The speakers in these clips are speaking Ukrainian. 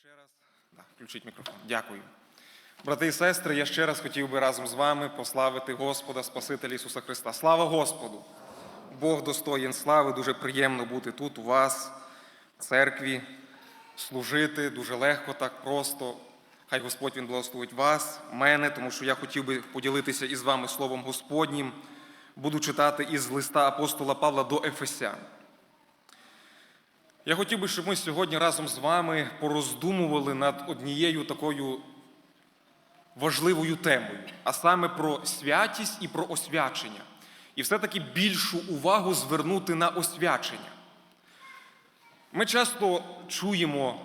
ще раз. Да, включіть мікрофон. Дякую. Брати і сестри, я ще раз хотів би разом з вами пославити Господа, Спасителя Ісуса Христа. Слава Господу! Бог достоїн слави, дуже приємно бути тут, у вас, в церкві, служити дуже легко, так просто. Хай Господь Він благословить вас, мене, тому що я хотів би поділитися із вами Словом Господнім. Буду читати із листа апостола Павла до Ефесян. Я хотів би, щоб ми сьогодні разом з вами пороздумували над однією такою важливою темою, а саме про святість і про освячення. І все-таки більшу увагу звернути на освячення. Ми часто чуємо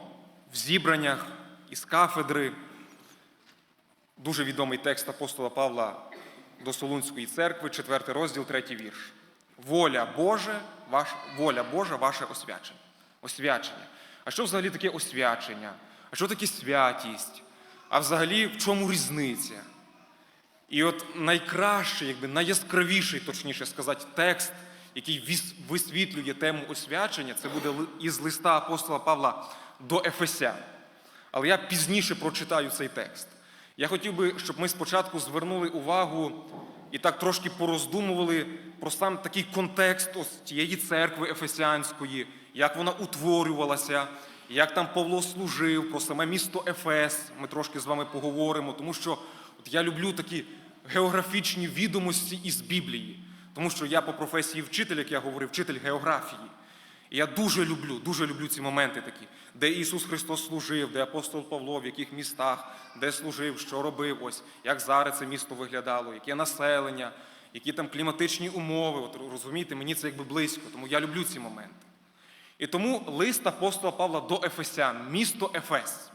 в зібраннях із кафедри дуже відомий текст апостола Павла до Солунської церкви, 4 розділ, 3 вірш. Воля Божа, ваш, воля Божа, ваше освячення. Освячення. А що взагалі таке освячення? А що таке святість? А взагалі в чому різниця? І от найкращий, якби найяскравіший, точніше сказати, текст, який висвітлює тему освячення, це буде із листа апостола Павла до Ефесян. Але я пізніше прочитаю цей текст. Я хотів би, щоб ми спочатку звернули увагу і так трошки пороздумували про сам такий контекст ось тієї церкви Ефесянської, як вона утворювалася, як там Павло служив, про саме місто Ефес. Ми трошки з вами поговоримо, тому що от я люблю такі географічні відомості із Біблії, тому що я по професії вчитель, як я говорив, вчитель географії. І я дуже люблю, дуже люблю ці моменти такі, де Ісус Христос служив, де апостол Павло, в яких містах, де служив, що робив, ось, як зараз це місто виглядало, яке населення, які там кліматичні умови. От розумієте, мені це якби близько, тому я люблю ці моменти. І тому лист апостола Павла до Ефесян, місто Ефес.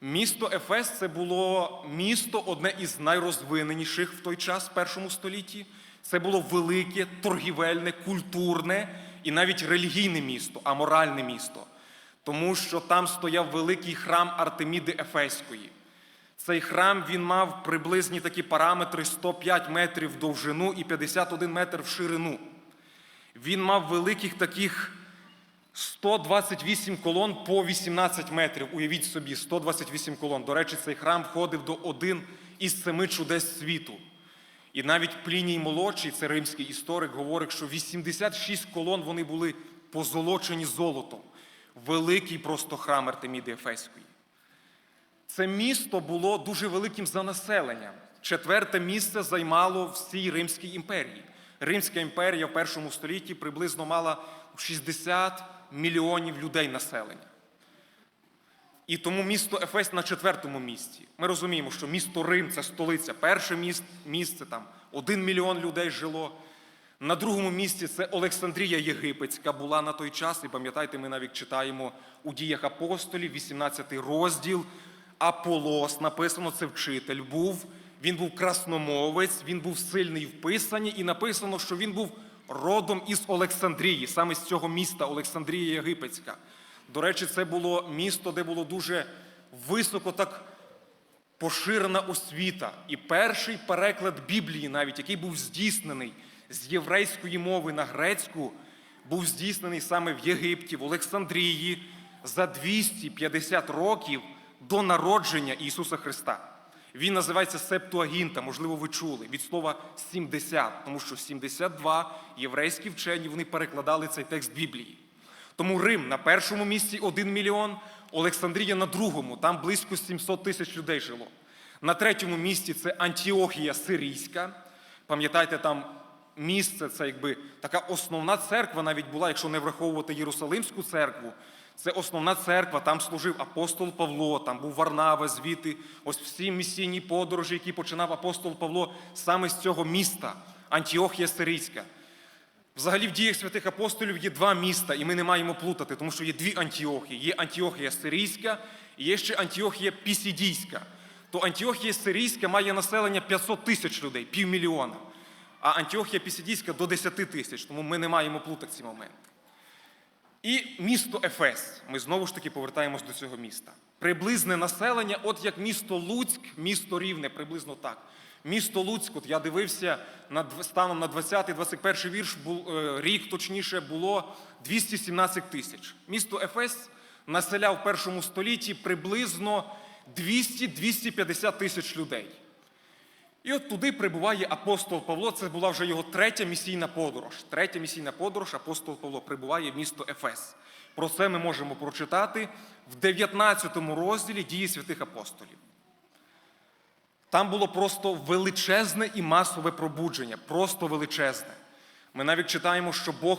Місто Ефес це було місто, одне із найрозвиненіших в той час, в першому столітті. Це було велике, торгівельне, культурне і навіть релігійне місто, аморальне місто. Тому що там стояв великий храм Артеміди Ефеської. Цей храм він мав приблизні такі параметри 105 метрів в довжину і 51 метр в ширину. Він мав великих таких 128 колон по 18 метрів. Уявіть собі, 128 колон. До речі, цей храм входив до один із семи чудес світу. І навіть Пліній молодший, це римський історик, говорить, що 86 колон вони були позолочені золотом. Великий просто храм Артеміди Ефеської. Це місто було дуже великим за населенням. Четверте місце займало всій Римській імперії. Римська імперія в першому столітті приблизно мала 60 мільйонів людей населення. І тому місто Ефес на четвертому місці. Ми розуміємо, що місто Рим це столиця, перше міс- місце, там один мільйон людей жило. На другому місці це Олександрія Єгипетська була на той час. І пам'ятаєте, ми навіть читаємо у діях апостолів, 18 розділ. Аполос написано, це вчитель був. Він був красномовець, він був сильний в писанні, і написано, що він був родом із Олександрії, саме з цього міста Олександрія Єгипетська. До речі, це було місто, де було дуже високо так поширена освіта. І перший переклад Біблії, навіть який був здійснений з єврейської мови на грецьку, був здійснений саме в Єгипті, в Олександрії за 250 років до народження Ісуса Христа. Він називається Септуагінта, можливо, ви чули, від слова 70, тому що 72 єврейські вчені вони перекладали цей текст Біблії. Тому Рим на першому місці 1 мільйон, Олександрія на другому, там близько 700 тисяч людей жило. На третьому місці це Антіохія Сирійська. Пам'ятаєте, там місце, це якби така основна церква навіть була, якщо не враховувати Єрусалимську церкву. Це основна церква, там служив апостол Павло, там був Варнава звідти. Ось всі місійні подорожі, які починав апостол Павло саме з цього міста, Антіохія Сирійська. Взагалі в діях святих апостолів є два міста, і ми не маємо плутати, тому що є дві Антіохії. Є Антіохія Сирійська і є ще Антіохія Пісідійська. То Антіохія Сирійська має населення 500 тисяч людей, півмільйона. А Антіохія Пісідійська до 10 тисяч, тому ми не маємо плутати ці моменти. І місто Ефес. Ми знову ж таки повертаємось до цього міста. Приблизне населення, от як місто Луцьк, місто Рівне, приблизно так. Місто Луцьк, от я дивився на станом на 20-21 вірш, бу- е, рік точніше було 217 тисяч. Місто Ефес населяв в першому столітті приблизно 200-250 тисяч людей. І от туди прибуває апостол Павло. Це була вже його третя місійна подорож. Третя місійна подорож апостол Павло прибуває в місто Ефес. Про це ми можемо прочитати в 19 розділі дії святих апостолів. Там було просто величезне і масове пробудження, просто величезне. Ми навіть читаємо, що Бог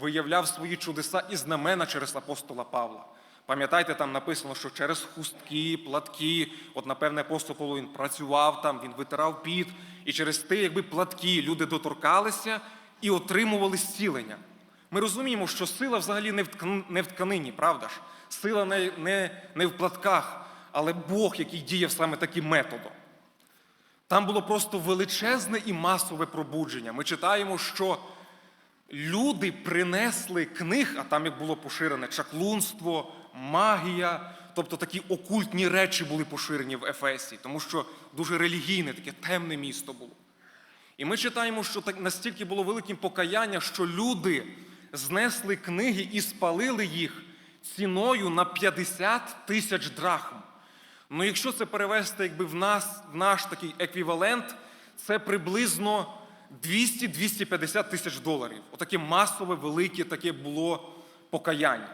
виявляв свої чудеса і знамена через апостола Павла. Пам'ятаєте, там написано, що через хустки, платки, от, напевне, апостол Павло він працював там, він витирав піт, і через ті, якби платки люди доторкалися і отримували зцілення. Ми розуміємо, що сила взагалі не в, не в тканині, правда ж? Сила не, не, не в платках, але Бог, який діяв саме таким методом. Там було просто величезне і масове пробудження. Ми читаємо, що люди принесли книг, а там як було поширене чаклунство, магія, тобто такі окультні речі були поширені в Ефесі, тому що дуже релігійне, таке темне місто було. І ми читаємо, що так настільки було великим покаяння, що люди знесли книги і спалили їх ціною на 50 тисяч драхм. Ну, якщо це перевести якби, в, нас, в наш такий еквівалент, це приблизно 200-250 тисяч доларів. Отаке масове, велике таке було покаяння.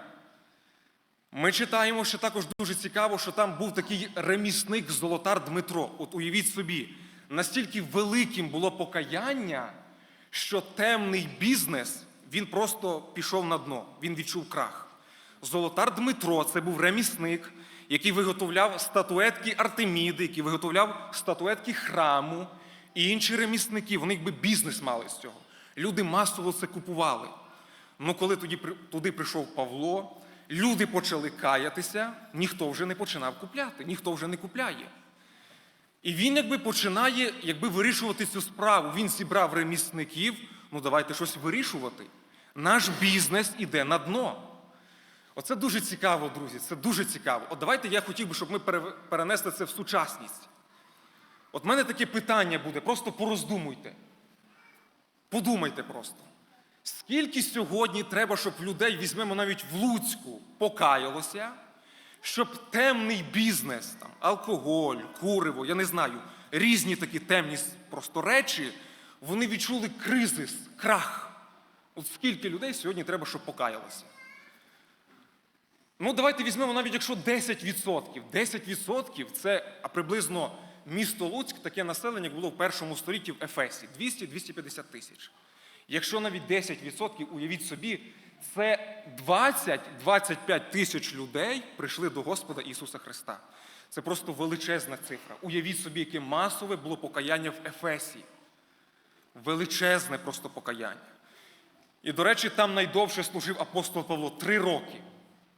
Ми читаємо, що також дуже цікаво, що там був такий ремісник Золотар Дмитро. От уявіть собі, настільки великим було покаяння, що темний бізнес він просто пішов на дно, він відчув крах. Золотар Дмитро це був ремісник, який виготовляв статуетки Артеміди, який виготовляв статуетки храму і інші ремісники. Вони якби бізнес мали з цього. Люди масово це купували. Ну, коли тоді туди прийшов Павло, люди почали каятися, ніхто вже не починав купляти, ніхто вже не купляє. І він якби починає якби, вирішувати цю справу. Він зібрав ремісників, ну давайте щось вирішувати. Наш бізнес іде на дно. Оце дуже цікаво, друзі. Це дуже цікаво. От давайте я хотів би, щоб ми перенесли це в сучасність. От в мене таке питання буде, просто пороздумуйте. Подумайте просто. Скільки сьогодні треба, щоб людей, візьмемо навіть в Луцьку, покаялося, щоб темний бізнес, там, алкоголь, куриво, я не знаю, різні такі темні просто речі, вони відчули кризис, крах. От скільки людей сьогодні треба, щоб покаялося? Ну, давайте візьмемо навіть якщо 10%. 10% це приблизно місто Луцьк, таке населення, як було в першому столітті в Ефесі 200-250 тисяч. Якщо навіть 10%, уявіть собі, це 20-25 тисяч людей прийшли до Господа Ісуса Христа. Це просто величезна цифра. Уявіть собі, яке масове було покаяння в Ефесі. Величезне просто покаяння. І, до речі, там найдовше служив апостол Павло три роки.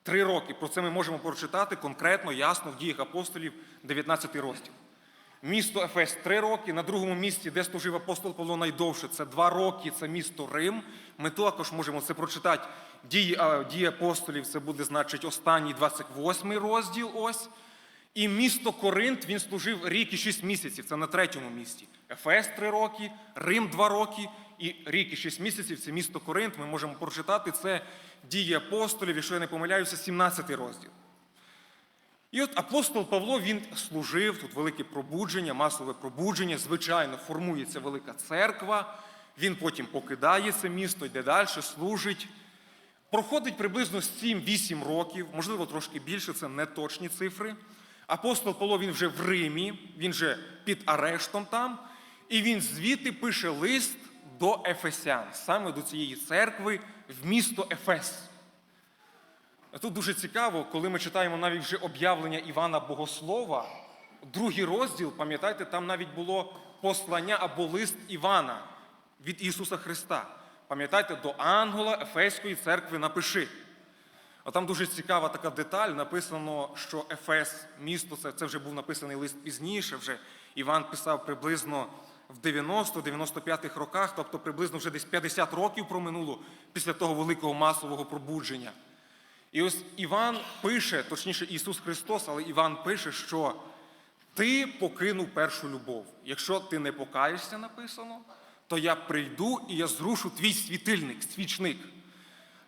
Три роки. Про це ми можемо прочитати конкретно, ясно в діях апостолів, 19 розділ. Місто Ефес три роки. На другому місці, де служив апостол Павло найдовше, це два роки, це місто Рим. Ми також можемо це прочитати. Дії, а, дії апостолів, це буде, значить, останній 28 розділ. Ось. І місто Коринт він служив рік і шість місяців. Це на третьому місці. Ефес три роки, Рим два роки і рік і шість місяців. Це місто Коринт. Ми можемо прочитати це дії апостолів, якщо я не помиляюся, 17 розділ. І от апостол Павло він служив, тут велике пробудження, масове пробудження. Звичайно, формується велика церква. Він потім покидає це місто, йде далі, служить. Проходить приблизно 7-8 років, можливо, трошки більше, це не точні цифри. Апостол Павло він вже в Римі, він вже під арештом там, і він звідти пише лист до Ефесян, саме до цієї церкви в місто Ефес. Тут дуже цікаво, коли ми читаємо навіть вже об'явлення Івана Богослова, другий розділ, пам'ятаєте, там навіть було послання або лист Івана від Ісуса Христа. Пам'ятаєте, до ангела Ефеської церкви напиши. А там дуже цікава така деталь. Написано, що Ефес, місто, це, це вже був написаний лист пізніше. Вже Іван писав приблизно в 90-95 роках, тобто приблизно вже десь 50 років проминуло після того великого масового пробудження. І ось Іван пише, точніше Ісус Христос, але Іван пише, що ти покинув першу любов. Якщо ти не покаєшся, написано, то я прийду і я зрушу твій світильник, свічник.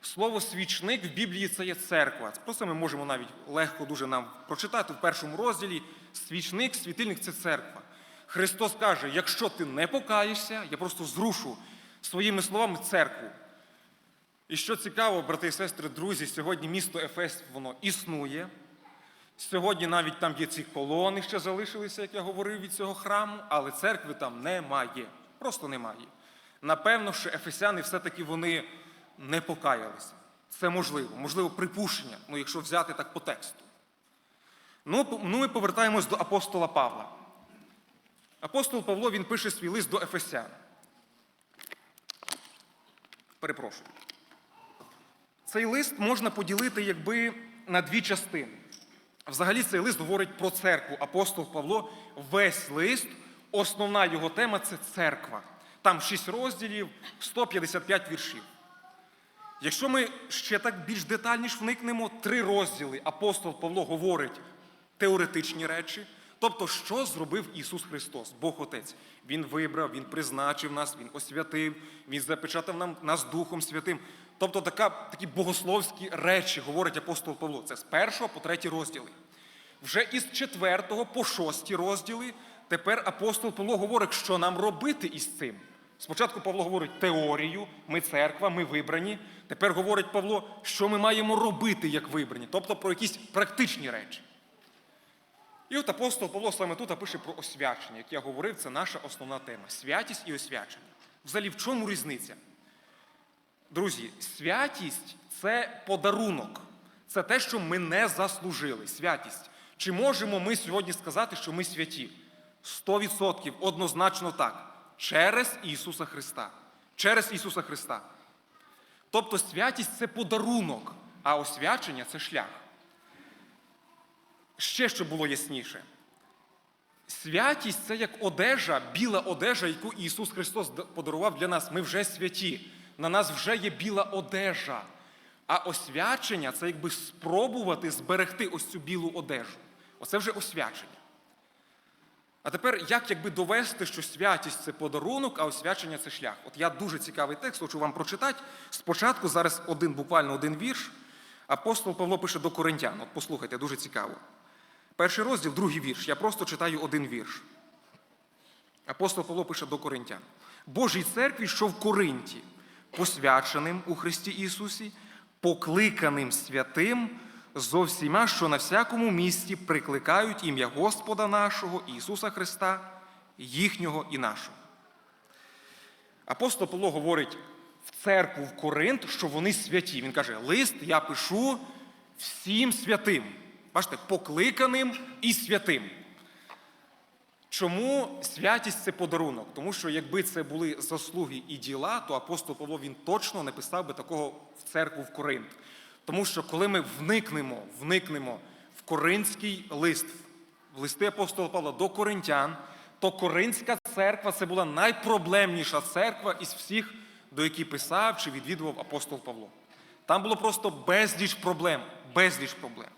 Слово свічник в Біблії це є церква. Про Це ми можемо навіть легко дуже нам прочитати в першому розділі. Свічник, світильник це церква. Христос каже: якщо ти не покаєшся, я просто зрушу своїми словами церкву. І що цікаво, брати і сестри, друзі, сьогодні місто Ефес воно існує. Сьогодні навіть там є ці колони, ще залишилися, як я говорив, від цього храму, але церкви там немає. Просто немає. Напевно, що ефесяни все-таки вони не покаялися. Це можливо, можливо, припущення, ну якщо взяти так по тексту. Ну, ну ми повертаємось до апостола Павла. Апостол Павло він пише свій лист до Ефесян. Перепрошую. Цей лист можна поділити якби на дві частини. Взагалі цей лист говорить про церкву. Апостол Павло, весь лист, основна його тема це церква. Там 6 розділів, 155 віршів. Якщо ми ще так більш детальніше вникнемо, три розділи апостол Павло говорить теоретичні речі. Тобто, що зробив Ісус Христос, Бог Отець? Він вибрав, Він призначив нас, Він освятив, Він запечатав нам нас Духом Святим. Тобто така, такі богословські речі говорить апостол Павло. Це з першого по третій розділи. Вже із четвертого по шості розділи тепер апостол Павло говорить, що нам робити із цим. Спочатку Павло говорить теорію, ми церква, ми вибрані. Тепер говорить Павло, що ми маємо робити як вибрані, тобто про якісь практичні речі. І от апостол Павло саме тут пише про освячення. Як я говорив, це наша основна тема святість і освячення. Взагалі, в чому різниця? Друзі, святість це подарунок. Це те, що ми не заслужили. Святість. Чи можемо ми сьогодні сказати, що ми святі? 100% однозначно так. Через Ісуса Христа. Через Ісуса Христа. Тобто святість це подарунок, а освячення це шлях. Ще що було ясніше. Святість це як одежа, біла одежа, яку Ісус Христос подарував для нас. Ми вже святі. На нас вже є біла одежа. А освячення це якби спробувати зберегти ось цю білу одежу. Оце вже освячення. А тепер як якби довести, що святість це подарунок, а освячення це шлях? От я дуже цікавий текст, хочу вам прочитати. Спочатку зараз один, буквально один вірш. Апостол Павло пише до Коринтян. От послухайте, дуже цікаво. Перший розділ, другий вірш. Я просто читаю один вірш. Апостол Павло пише до Коринтян. Божій церкві, що в Коринті, посвяченим у Христі Ісусі, покликаним святим зо всіма, що на всякому місці прикликають ім'я Господа нашого Ісуса Христа, їхнього і нашого. Апостол Павло говорить в церкву в Коринт, що вони святі. Він каже: лист я пишу всім святим. Бачите, покликаним і святим. Чому святість це подарунок? Тому що якби це були заслуги і діла, то апостол Павло він точно не писав би такого в церкву в Коринт. Тому що коли ми вникнемо, вникнемо в коринський лист, в листи апостола Павла до коринтян, то Коринська церква це була найпроблемніша церква із всіх, до яких писав чи відвідував апостол Павло. Там було просто безліч проблем, безліч проблем.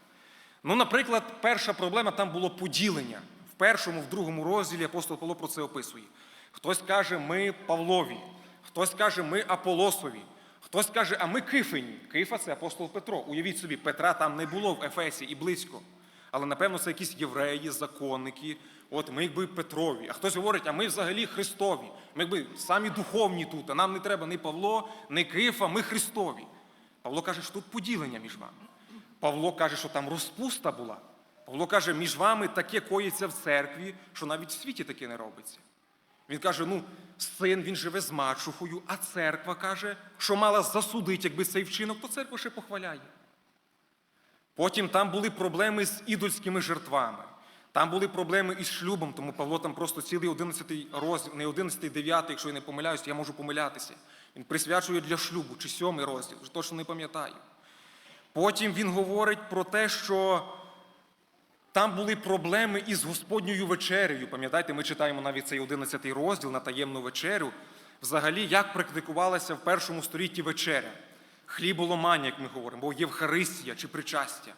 Ну, наприклад, перша проблема там було поділення. Першому, в другому розділі апостол Павло про це описує. Хтось каже, ми Павлові, хтось каже, ми Аполосові, хтось каже, а ми Кифині. Кифа це апостол Петро. Уявіть собі, Петра там не було в Ефесі і близько. Але напевно це якісь євреї, законники. От ми якби Петрові. А хтось говорить, а ми взагалі Христові. Ми якби самі духовні тут, а нам не треба ні Павло, ні Кифа, ми Христові. Павло каже, що тут поділення між вами. Павло каже, що там розпуста була. Павло каже, між вами таке коїться в церкві, що навіть в світі таке не робиться. Він каже: ну, син він живе з мачухою, а церква каже, що мала засудити, якби цей вчинок, то церква ще похваляє. Потім там були проблеми з ідольськими жертвами. Там були проблеми із шлюбом, тому Павло там просто цілий 11 розділ, не 11, 9, якщо я не помиляюсь, я можу помилятися. Він присвячує для шлюбу, чи сьомий розділ, вже точно не пам'ятаю. Потім він говорить про те, що там були проблеми із Господньою вечерею. Пам'ятаєте, ми читаємо навіть цей 11 розділ на таємну вечерю. Взагалі, як практикувалася в першому столітті вечеря? Хліболомання, як ми говоримо, бо Євхаристія чи причастя.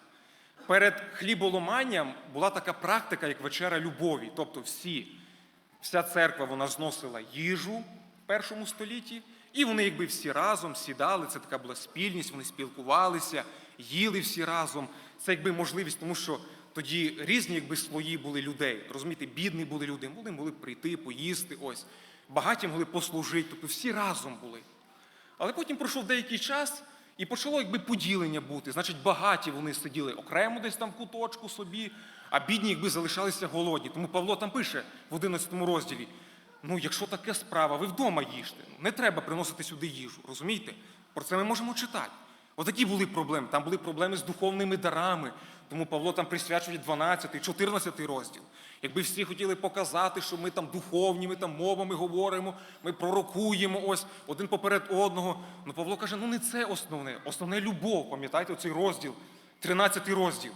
Перед хліболоманням була така практика, як вечеря любові. Тобто всі, вся церква вона зносила їжу в першому столітті, І вони, якби всі разом сідали, це така була спільність, вони спілкувалися, їли всі разом. Це якби можливість, тому що тоді різні якби слої були людей. Розумієте, бідні були люди, вони могли прийти, поїсти, ось. Багаті могли послужити, тобто всі разом були. Але потім пройшов деякий час і почало якби поділення бути. Значить, багаті вони сиділи окремо десь там в куточку собі, а бідні якби залишалися голодні. Тому Павло там пише в 11 розділі: ну, якщо така справа, ви вдома їжте. Не треба приносити сюди їжу. Розумієте? Про це ми можемо читати. Отакі були проблеми. Там були проблеми з духовними дарами. Тому Павло там присвячує 12, 14 розділ. Якби всі хотіли показати, що ми там духовні, ми там мовами говоримо, ми пророкуємо ось один поперед одного. Ну Павло каже: ну не це основне, основне любов. Пам'ятаєте, оцей розділ, 13 розділ.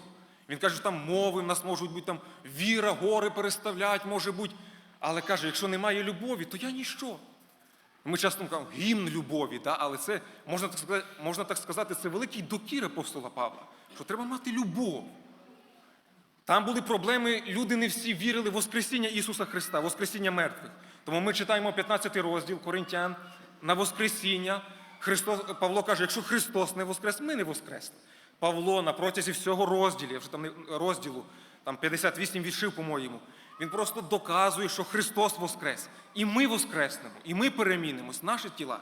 Він каже, що там мови в нас можуть бути там віра, гори переставлять, може бути. Але каже, якщо немає любові, то я ніщо. Ми часто кажемо гімн любові, да? але це можна так сказати, можна так сказати, це великий докір апостола Павла, що треба мати любов. Там були проблеми, люди не всі вірили в Воскресіння Ісуса Христа, Воскресіння мертвих. Тому ми читаємо 15 розділ Коринтян на Воскресіння. Христос, Павло каже, якщо Христос не воскрес, ми не воскресли. Павло на протязі всього розділу, я вже там розділу, там 58 віршів, по-моєму, він просто доказує, що Христос воскрес. І ми воскреснемо, і ми перемінимось, наші тіла.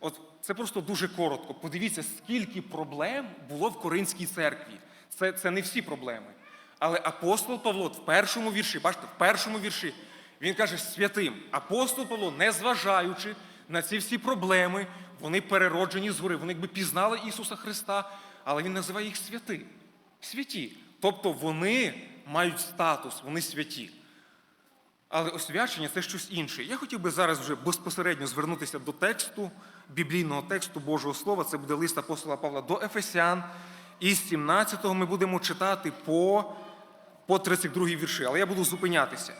От це просто дуже коротко. Подивіться, скільки проблем було в Коринській церкві. Це, це не всі проблеми. Але апостол Павло в першому вірші, бачите, в першому вірші, він каже святим. Апостол Павло, незважаючи на ці всі проблеми, вони перероджені згори. Вони якби пізнали Ісуса Христа, але Він називає їх святи. Святі. Тобто вони мають статус, вони святі. Але освячення це щось інше. Я хотів би зараз вже безпосередньо звернутися до тексту, біблійного тексту Божого Слова. Це буде лист апостола Павла до Ефесян. І з 17-го ми будемо читати по, по 32 вірші. Але я буду зупинятися.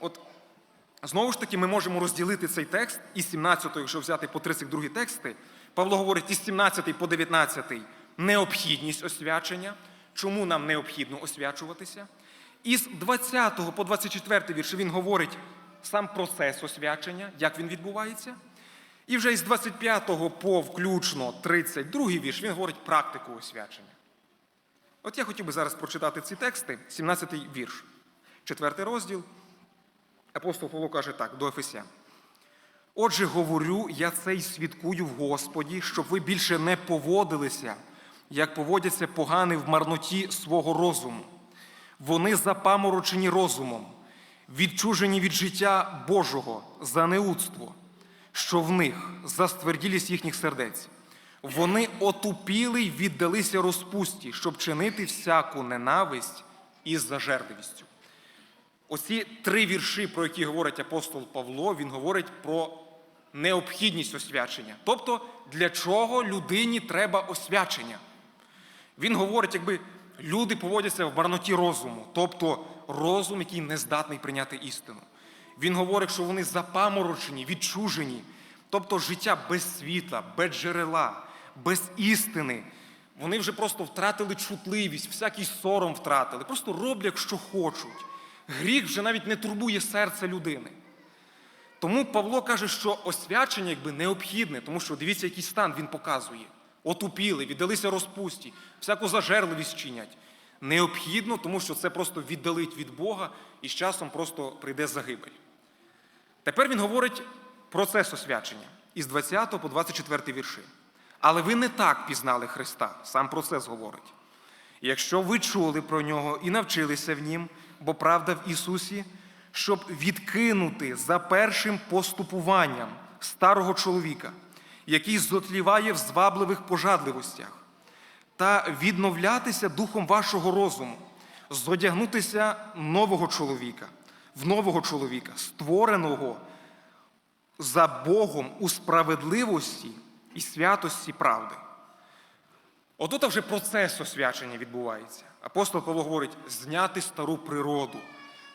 От знову ж таки, ми можемо розділити цей текст із 17-го, якщо взяти по 32 й тексти. Павло говорить із 17 по 19 необхідність освячення. Чому нам необхідно освячуватися? Із 20 по 24 вірш він говорить сам процес освячення, як він відбувається. І вже із 25 по включно 32 вірш він говорить практику освячення. От я хотів би зараз прочитати ці тексти, 17 вірш, 4 розділ. Апостол Павло каже так до Ефесян. Отже, говорю, я це й свідкую в Господі, щоб ви більше не поводилися, як поводяться погани в марноті свого розуму. Вони запаморочені розумом, відчужені від життя Божого за неудство, що в них за їхніх сердець. Вони отупіли й віддалися розпусті, щоб чинити всяку ненависть із зажерливістю. Оці три вірші, про які говорить апостол Павло, він говорить про необхідність освячення. Тобто, для чого людині треба освячення? Він говорить, якби люди поводяться в марноті розуму, тобто розум, який не здатний прийняти істину. Він говорить, що вони запаморочені, відчужені, тобто життя без світла, без джерела, без істини. Вони вже просто втратили чутливість, всякий сором втратили, просто роблять, що хочуть. Гріх вже навіть не турбує серце людини. Тому Павло каже, що освячення якби необхідне, тому що дивіться, який стан він показує. Отупіли, віддалися розпусті, всяку зажерливість чинять. Необхідно, тому що це просто віддалить від Бога і з часом просто прийде загибель. Тепер він говорить процес освячення із 20 по 24 вірші. Але ви не так пізнали Христа, сам процес говорить. Якщо ви чули про нього і навчилися в нім, бо правда в Ісусі, щоб відкинути за першим поступуванням старого чоловіка, який зотліває в звабливих пожадливостях, та відновлятися духом вашого розуму, зодягнутися нового чоловіка, в нового чоловіка, створеного за Богом у справедливості і святості правди. Отут вже процес освячення відбувається. Апостол Павло говорить, зняти стару природу,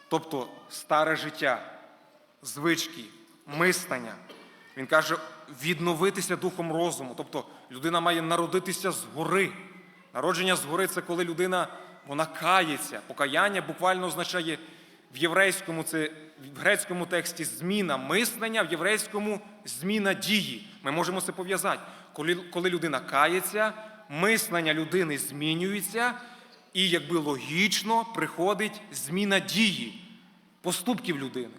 тобто старе життя, звички, мислення. Він каже, відновитися духом розуму. Тобто людина має народитися згори. Народження згори це коли людина вона кається. Покаяння буквально означає В єврейському це в грецькому тексті зміна мислення, в єврейському зміна дії. Ми можемо це пов'язати. Коли, коли людина кається, мислення людини змінюється, і якби логічно приходить зміна дії, поступків людини.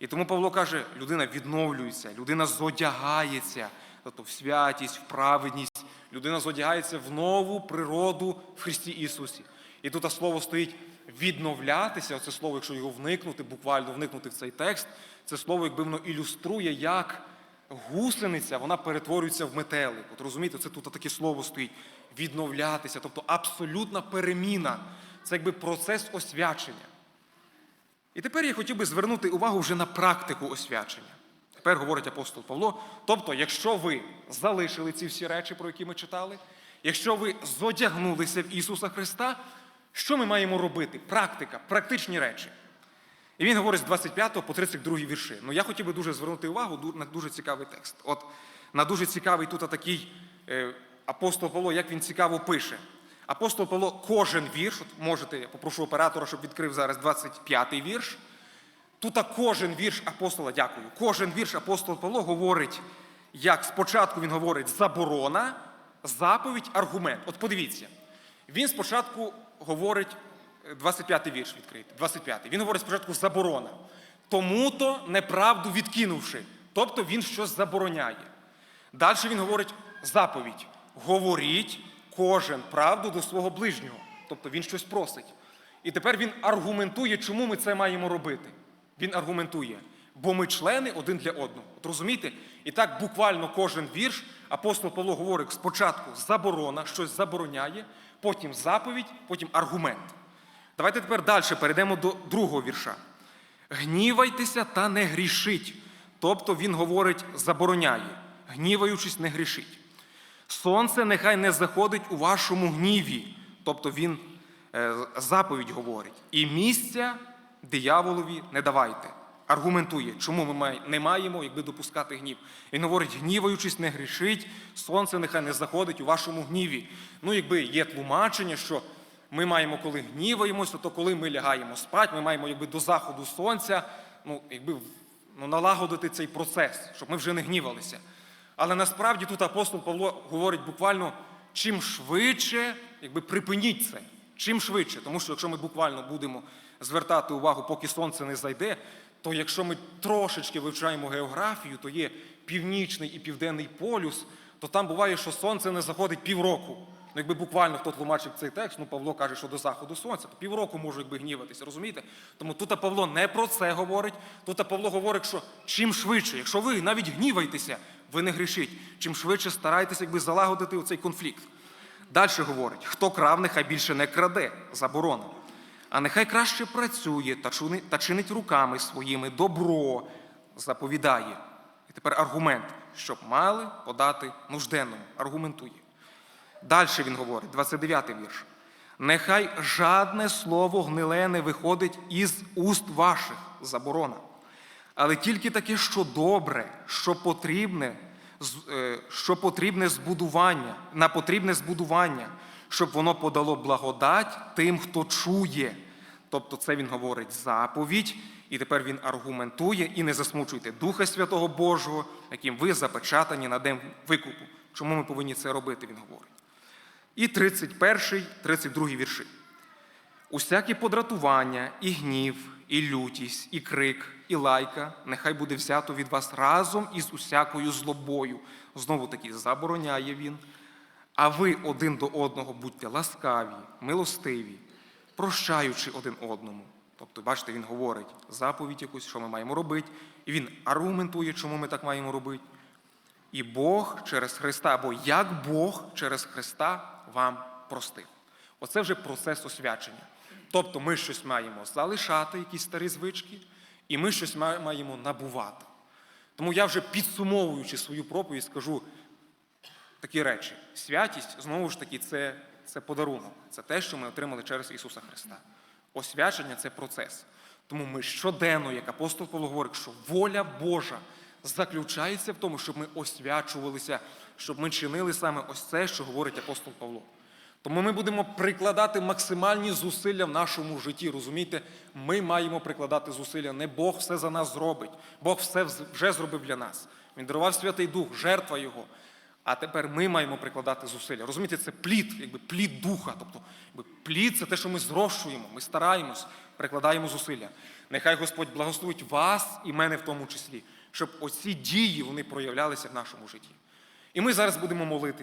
І тому Павло каже, людина відновлюється, людина зодягається, тобто в святість, в праведність, людина зодягається в нову природу в Христі Ісусі. І тут слово стоїть відновлятися, оце слово, якщо його вникнути, буквально вникнути в цей текст, це слово, якби воно ілюструє, як гусениця вона перетворюється в метелик. От розумієте, це тут таке слово стоїть. Відновлятися, тобто абсолютна переміна. Це якби процес освячення. І тепер я хотів би звернути увагу вже на практику освячення. Тепер говорить апостол Павло. Тобто, якщо ви залишили ці всі речі, про які ми читали, якщо ви зодягнулися в Ісуса Христа, що ми маємо робити? Практика, практичні речі. І він говорить з 25 по 32 вірші. Ну я хотів би дуже звернути увагу на дуже цікавий текст. От на дуже цікавий тут такий е, апостол Павло, як він цікаво пише. Апостол Павло кожен вірш, от можете, попрошу оператора, щоб відкрив зараз 25-й вірш. Тут кожен вірш апостола, дякую, кожен вірш апостол Павло говорить, як спочатку він говорить заборона, заповідь, аргумент. От подивіться, він спочатку говорить, 25-й вірш відкрити, 25-й. Він говорить спочатку заборона. Тому-то неправду відкинувши. Тобто він щось забороняє. Далі він говорить заповідь. Говоріть кожен правду до свого ближнього. Тобто він щось просить. І тепер він аргументує, чому ми це маємо робити. Він аргументує, бо ми члени один для одного. От розумієте? І так буквально кожен вірш апостол Павло говорить спочатку заборона, щось забороняє, потім заповідь, потім аргумент. Давайте тепер далі перейдемо до другого вірша. Гнівайтеся та не грішіть. Тобто він говорить, забороняє, гніваючись, не грішіть. Сонце нехай не заходить у вашому гніві. Тобто він е, заповідь говорить. І місця дияволові не давайте. Аргументує, чому ми не маємо якби допускати гнів. Він говорить, гніваючись, не грішить, сонце нехай не заходить у вашому гніві. Ну, якби є тлумачення, що ми маємо, коли гніваємося, то коли ми лягаємо спати, ми маємо якби до заходу сонця, ну, якби ну, налагодити цей процес, щоб ми вже не гнівалися. Але насправді тут апостол Павло говорить буквально чим швидше, якби припиніть це. Чим швидше. Тому що якщо ми буквально будемо звертати увагу, поки сонце не зайде, то якщо ми трошечки вивчаємо географію, то є північний і південний полюс, то там буває, що сонце не заходить півроку. Ну, якби буквально хто тлумачив цей текст, ну Павло каже, що до заходу сонця, то півроку може якби гніватися, розумієте? Тому тут Павло не про це говорить. Тут Павло говорить, що чим швидше, якщо ви навіть гніваєтеся, ви не грішіть. Чим швидше старайтеся якби залагодити оцей конфлікт. Далі говорить, хто крав, нехай більше не краде, заборона. А нехай краще працює та чинить руками своїми добро, заповідає. І тепер аргумент, щоб мали подати нужденному. Аргументує. Далі він говорить, 29 вірш. Нехай жадне слово гниле не виходить із уст ваших, заборона. Але тільки таке, що добре, що потрібне, е, що потрібне збудування, на потрібне збудування, щоб воно подало благодать тим, хто чує. Тобто це він говорить заповідь, і тепер він аргументує і не засмучуйте Духа Святого Божого, яким ви запечатані на день викупу. Чому ми повинні це робити, він говорить. І 31, 32 вірші. Усяке подратування, і гнів, і лютість, і крик, і лайка нехай буде взято від вас разом із усякою злобою. Знову таки забороняє він. А ви один до одного будьте ласкаві, милостиві, прощаючи один одному. Тобто, бачите, він говорить заповідь якусь, що ми маємо робити, і він аргументує, чому ми так маємо робити. І Бог через Христа, або як Бог через Христа вам простив. Оце вже процес освячення. Тобто ми щось маємо залишати, якісь старі звички, і ми щось маємо набувати. Тому я вже підсумовуючи свою проповідь, скажу такі речі. Святість, знову ж таки, це, це подарунок. Це те, що ми отримали через Ісуса Христа. Освячення це процес. Тому ми щоденно, як апостол Павло говорить, що воля Божа заключається в тому, щоб ми освячувалися, щоб ми чинили саме ось це, що говорить апостол Павло. Тому ми будемо прикладати максимальні зусилля в нашому житті. Розумієте, ми маємо прикладати зусилля. Не Бог все за нас зробить. Бог все вже зробив для нас. Він дарував Святий Дух, жертва Його. А тепер ми маємо прикладати зусилля. Розумієте, це плід, якби плід духа. Тобто, якби плід це те, що ми зрощуємо, ми стараємось, прикладаємо зусилля. Нехай Господь благословить вас і мене в тому числі, щоб оці дії вони проявлялися в нашому житті. І ми зараз будемо молитися.